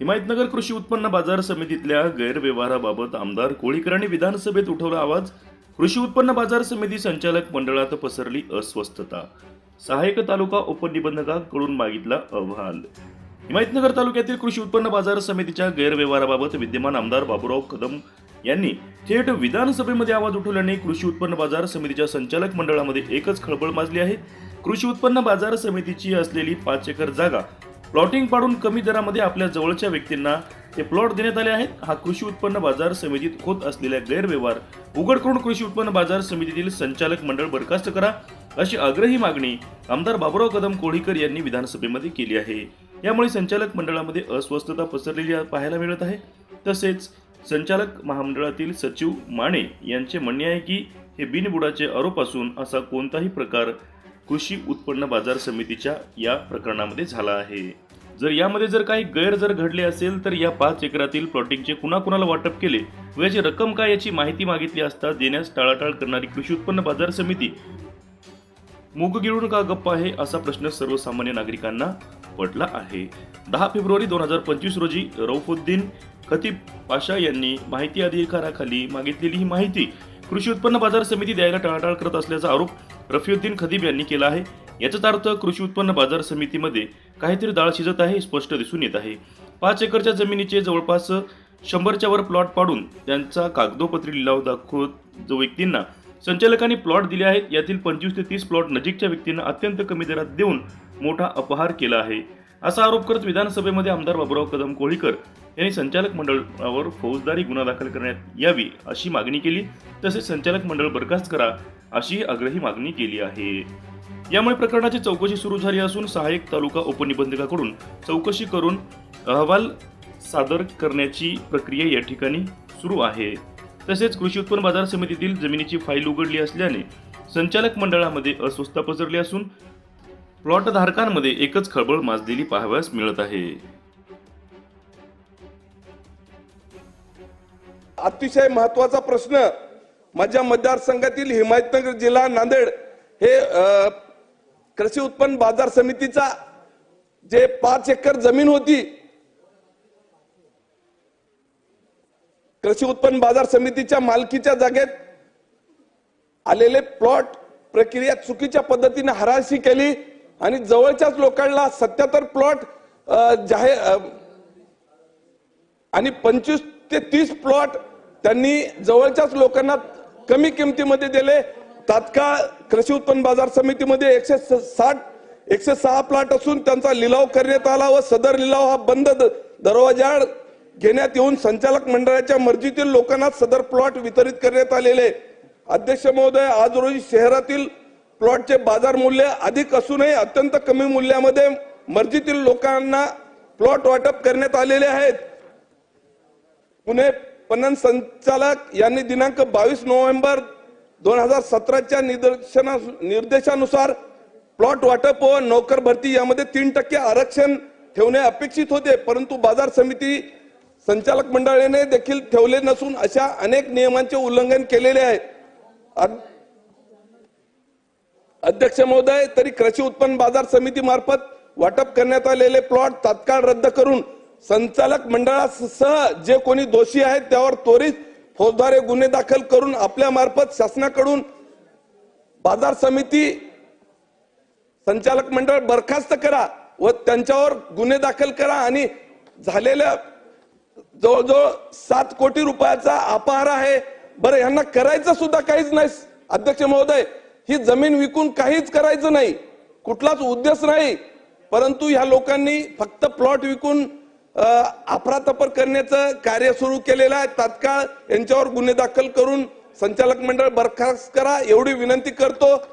हिमायतनगर कृषी उत्पन्न बाजार समितीतल्या गैरव्यवहाराबाबत आमदार कोळीकरांनी विधानसभेत उठवला आवाज कृषी उत्पन्न बाजार समिती संचालक मंडळात पसरली अस्वस्थता. सहाय्यक तालुका उपनिबंधकाकडून मागितला अहवाल. हिमायतनगर तालुक्यातील कृषी उत्पन्न बाजार समितीच्या गैरव्यवहाराबाबत विद्यमान आमदार बाबूराव कदम यांनी थेट विधानसभेमध्ये आवाज उठवल्याने कृषी उत्पन्न बाजार समितीच्या संचालक मंडळामध्ये एकच खळबळ माजली आहे. कृषी उत्पन्न बाजार समितीची असलेली पाच एकर जागा प्लॉटिंग पाडून कमी दरामध्ये आपल्या जवळच्या व्यक्तींना ते प्लॉट देण्यात आले आहेत. हा कृषी उत्पन्न बाजार समितीत होत असलेल्या गैरव्यवहार उघड करून कृषी उत्पन्न बाजार समितीतील संचालक मंडळ बरखास्त करा अशी आग्रही मागणी आमदार बाबुराव कदम कोळीकर यांनी विधानसभेमध्ये केली आहे. यामुळे संचालक मंडळामध्ये अस्वस्थता पसरलेली पाहायला मिळत आहे. तसेच संचालक महामंडळातील सचिव माने यांचे म्हणणे आहे की हे बिनबुडाचे आरोप असून असा कोणताही प्रकार कृषी उत्पन्न बाजार समितीच्या या प्रकरणामध्ये झाला आहे. जर यामध्ये जर काही गैर जर घडले असेल तर या पाच एकरातील प्लॉटिंगचे कुणाकुणाला वाटप केले व याची रक्कम काय याची माहिती मागितली असता देण्यास टाळाटाळ करणारी कृषी उत्पन्न बाजार समिती मूग गिळून का गप्प आहे असा प्रश्न सर्वसामान्य नागरिकांना पडला आहे. दहा फेब्रुवारी दोन हजार पंचवीस रोजी रौफुद्दीन खतीब पाशा यांनी माहिती अधिकाराखाली मागितलेली ही माहिती कृषी उत्पन्न बाजार समिती द्यायला टाळाटाळ करत असल्याचा आरोप रफिउद्दीन खदीब यांनी केला आहे. याचाच अर्थ कृषी उत्पन्न बाजार समितीमध्ये काहीतरी डाळ शिजत आहे स्पष्ट दिसून येत आहे. पाच एकरच्या जमिनीचे जवळपास शंभरच्या वर प्लॉट पाडून त्यांचा कागदोपत्री लिलाव दाखवत जो व्यक्तींना संचालकांनी प्लॉट दिले आहेत यातील पंचवीस ते तीस प्लॉट नजीकच्या व्यक्तींना अत्यंत कमी दरात देऊन मोठा अपहार केला आहे. असा आरोप करत विधानसभेमध्ये आमदार बाबुराव कदम कोळीकर यांनी संचालक मंडळावर फौजदारी गुन्हा दाखल करण्यात यावी अशी मागणी केली तसेच संचालक मंडळ बरखास्त करा अशी आग्रही मागणी केली आहे. यामुळे प्रकरणाची चौकशी सुरू झाली असून सहाय्यक तालुका उपनिबंधकाकडून चौकशी करून अहवाल सादर करण्याची प्रक्रिया या ठिकाणी सुरू आहे. तसेच कृषी उत्पन्न बाजार समितीतील जमिनीची फाईल उघडली असल्याने संचालक मंडळामध्ये अस्वस्थता पसरली असून प्लॉट धारकांमध्ये एकच खळबळ माजलेली पाहावयास मिळत आहे. अतिशय महत्त्वाचा प्रश्न माझ्या मतदारसंघातील हिमायतनगर जिल्हा नांदेड हे कृषी उत्पन्न बाजार समितीचा जे पाच एकर जमीन होती कृषी उत्पन्न बाजार समितीच्या मालकीच्या जागेत आलेले प्लॉट प्रक्रिया चुकीच्या पद्धतीने हराशी केली. आणि जवळच्याच लोकांना सत्याहत्तर प्लॉट जाहीर आणि पंचवीस ते तीस प्लॉट त्यांनी जवळच्याच लोकांना कमी किमतीमध्ये दिले. तात्काळ कृषी उत्पन्न बाजार समितीमध्ये एकशे स- साठ एकशे सहा प्लॉट असून त्यांचा लिलाव करण्यात आला व सदर लिलाव हा बंद द- घेण्यात येऊन संचालक मंडळाच्या मर्जीतील लोकांना सदर प्लॉट वितरित करण्यात आलेले. अध्यक्ष महोदय आज रोजी शहरातील प्लॉटचे बाजार मूल्य अधिक असूनही अत्यंत कमी मूल्यामध्ये मर्जीतील लोकांना प्लॉट वाटप करण्यात आलेले आहेत. पुणे पणन संचालक यांनी दिनांक बावीस नोव्हेंबर दोन हजार सतराच्या निदर्शना निर्देशानुसार प्लॉट वाटप व नोकर भरती यामध्ये तीन टक्के आरक्षण ठेवणे अपेक्षित होते परंतु बाजार समिती संचालक मंडळाने देखील ठेवले नसून अशा अनेक नियमांचे उल्लंघन केलेले आहे. अध्यक्ष महोदय तरी कृषी उत्पन्न बाजार समिती मार्फत वाटप करण्यात आलेले प्लॉट तात्काळ रद्द करून संचालक मंडळासह जे कोणी दोषी आहेत त्यावर त्वरित फौजदारी गुन्हे दाखल करून आपल्या मार्फत शासनाकडून बाजार समिती संचालक मंडळ बरखास्त करा व त्यांच्यावर गुन्हे दाखल करा आणि झालेल्या जवळजवळ सात कोटी रुपयाचा अपहार आहे. बरं यांना करायचं सुद्धा काहीच नाही अध्यक्ष महोदय. ही जमीन विकून काहीच करायचं नाही. कुठलाच उद्देश नाही. परंतु ह्या लोकांनी फक्त प्लॉट विकून अफरातफर करण्याचं कार्य सुरू केलेलं आहे. तात्काळ यांच्यावर गुन्हे दाखल करून संचालक मंडळ बरखास्त करा. एवढी विनंती करतो.